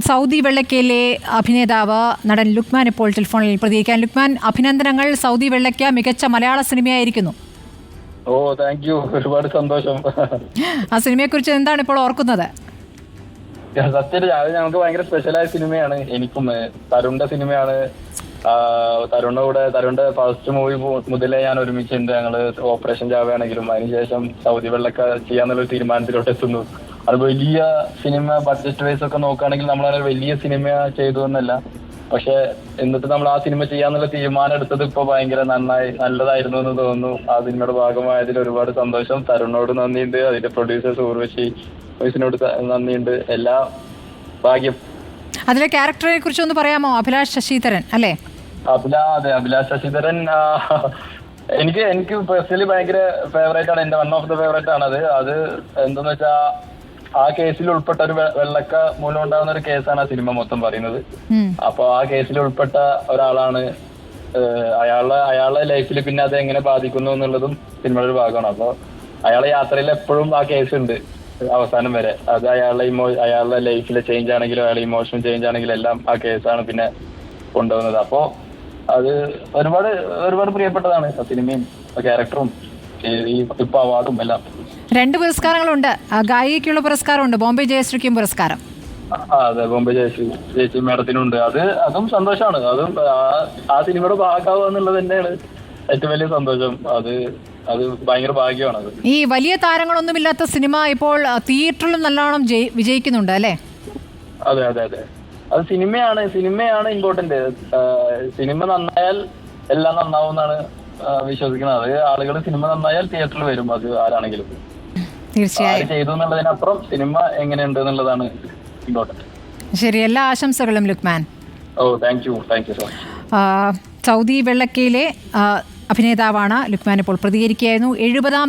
Saudi വെള്ളക്കയിലെ അഭിനേതാവ് നടൻ ലുക്മാൻ ഇപ്പോൾ ടെലിഫോണിൽ പ്രതികരിക്കാൻ. ലുക്മാൻ അഭിനന്ദനങ്ങൾ. സൗദി വെള്ളയ്ക്ക മികച്ച മലയാള സിനിമയായിരിക്കുന്നു. ഓ താങ്ക് യു ഒരുപാട് സന്തോഷം. ആ സിനിമയെക്കുറിച്ച് എന്താണ് ഇപ്പോൾ ഓർക്കുന്നത്? സത്യം അത് ഞങ്ങൾക്ക് ഭയങ്കര സ്പെഷ്യലായ സിനിമയാണ്. എനിക്കും തരുണിന്റെ സിനിമയാണ്. തരുണിന്റെ കൂടെ തരുണിന്റെ ഫസ്റ്റ് മൂവി മുതലേ ഞാൻ ഒരുമിച്ചുണ്ട് ഞങ്ങൾ ഓപ്പറേഷൻ ജാവയാണെങ്കിലും അതിനുശേഷം സൗദി വെള്ളക്ക ചെയ്യാന്നുള്ള തീരുമാനത്തിലോട്ട് എത്തുന്നു അത് വലിയ സിനിമ ബഡ്ജറ്റ് വൈസ് ഒക്കെ നോക്കുകയാണെങ്കിൽ നമ്മൾ അങ്ങനെ വലിയ സിനിമ ചെയ്തു എന്നല്ല. പക്ഷെ എന്നിട്ട് നമ്മൾ ആ സിനിമ ചെയ്യാന്നുള്ള തീരുമാനം എടുത്തത് ഇപ്പൊ ഭയങ്കര നന്നായി നല്ലതായിരുന്നു എന്ന് തോന്നുന്നു. ആ സിനിമയുടെ ഭാഗമായതിൽ ഒരുപാട് സന്തോഷം. തരുണോട് നന്ദിയുണ്ട്. അതിന്റെ പ്രൊഡ്യൂസേഴ്സ് ഊർവശി വോയിസിനോട് ത- നന്ദിയുണ്ട്. എല്ലാ ഭാഗ്യം. അതിലെ ക്യാരക്ടറെ കുറിച്ച് ഒന്ന് പറയാമോ? അഭിലാഷ് ശശിധരൻ അല്ലേ? അഭിലാ അതെ അഭിലാഷ് ശശിധരൻ എനിക്ക് എനിക്ക് പേഴ്സണലി ഭയങ്കര ഫേവറേറ്റ് ആണ്. എന്റെ വൺ ഓഫ് ദ ഫേവറേറ്റ് ആണ് അത്. അത് എന്തെന്ന് വെച്ചാ ആ കേസിൽ ഉൾപ്പെട്ട ഒരു വെള്ളക്ക മൂലം ഉണ്ടാകുന്ന ഒരു കേസാണ് ആ സിനിമ മൊത്തം പറയുന്നത്. അപ്പൊ ആ കേസിൽ ഉൾപ്പെട്ട ഒരാളാണ് അയാളെ അയാളെ അയാളുടെ ലൈഫിൽ പിന്നെ അത് എങ്ങനെ ബാധിക്കുന്നു എന്നുള്ളതും സിനിമയുടെ ഒരു ഭാഗമാണ്. അപ്പൊ അയാളെ യാത്രയിൽ എപ്പോഴും ആ കേസ് ഉണ്ട് അവസാനം വരെ. അത് അയാളുടെ ഇമോ അയാളുടെ ലൈഫിലെ ചേഞ്ച് ആണെങ്കിലും അയാളുടെ ഇമോഷൻ ചേഞ്ച് ആണെങ്കിലും എല്ലാം ആ കേസാണ് പിന്നെ കൊണ്ടുവന്നത്. അപ്പോ അത് ഒരുപാട് ഒരുപാട് പ്രിയപ്പെട്ടതാണ് ആ സിനിമയും ക്യാരക്ടറും ഈ ഇപ്പൊ അവാർഡും എല്ലാം. രണ്ട് പുരസ്കാരങ്ങളുണ്ട്. ഗായികയ്ക്കുള്ള പുരസ്കാരമുണ്ട്. ബോംബെ ജയശ്രീക്കും പുരസ്കാരം. അതെ ബോംബെ ജയശ്രീ ജയശ്രീ മേഡത്തിനുണ്ട്. അത് അതും സന്തോഷമാണ് അതും ആ- സിനിമയുടെ ഭാഗമാവുക എന്നുള്ളത് തന്നെയാണ് ഏറ്റവും വലിയ സന്തോഷം. അത് അത് ഭയങ്കര ഭാഗ്യമാണ് ഈ വലിയ താരങ്ങളൊന്നുമില്ലാത്ത സിനിമ ഇപ്പോൾ തിയേറ്ററിൽ തിയേറ്ററിലും നല്ലോണം വിജയിക്കുന്നുണ്ട് അല്ലേ? അതെ അതെ അതെ. അത് സിനിമയാണ് സിനിമയാണ് ഇമ്പോർട്ടന്റ് സിനിമ നന്നായാൽ എല്ലാം നന്നാവും എന്നാണ് വിശ്വസിക്കുന്നത്. അത് ആളുകൾ സിനിമ നന്നായാൽ തിയേറ്ററിൽ വരും അത് ആരാണെങ്കിലും. ആര് തീർച്ചയായും. ചെയ്തു എന്നുള്ളതിനപ്പുറം സിനിമ എങ്ങനെയുണ്ട് എന്നുള്ളതാണ് ഇമ്പോർട്ടന്റ് ശരി എല്ലാ ആശംസകളും Lukman. Oh thank you thank you so much Saudi വെള്ളക്കയിലെ അഭിനേതാവാണ് ലുക്മാൻ ഇപ്പോൾ പ്രതികരിക്കുകയായിരുന്നു. എഴുപതാം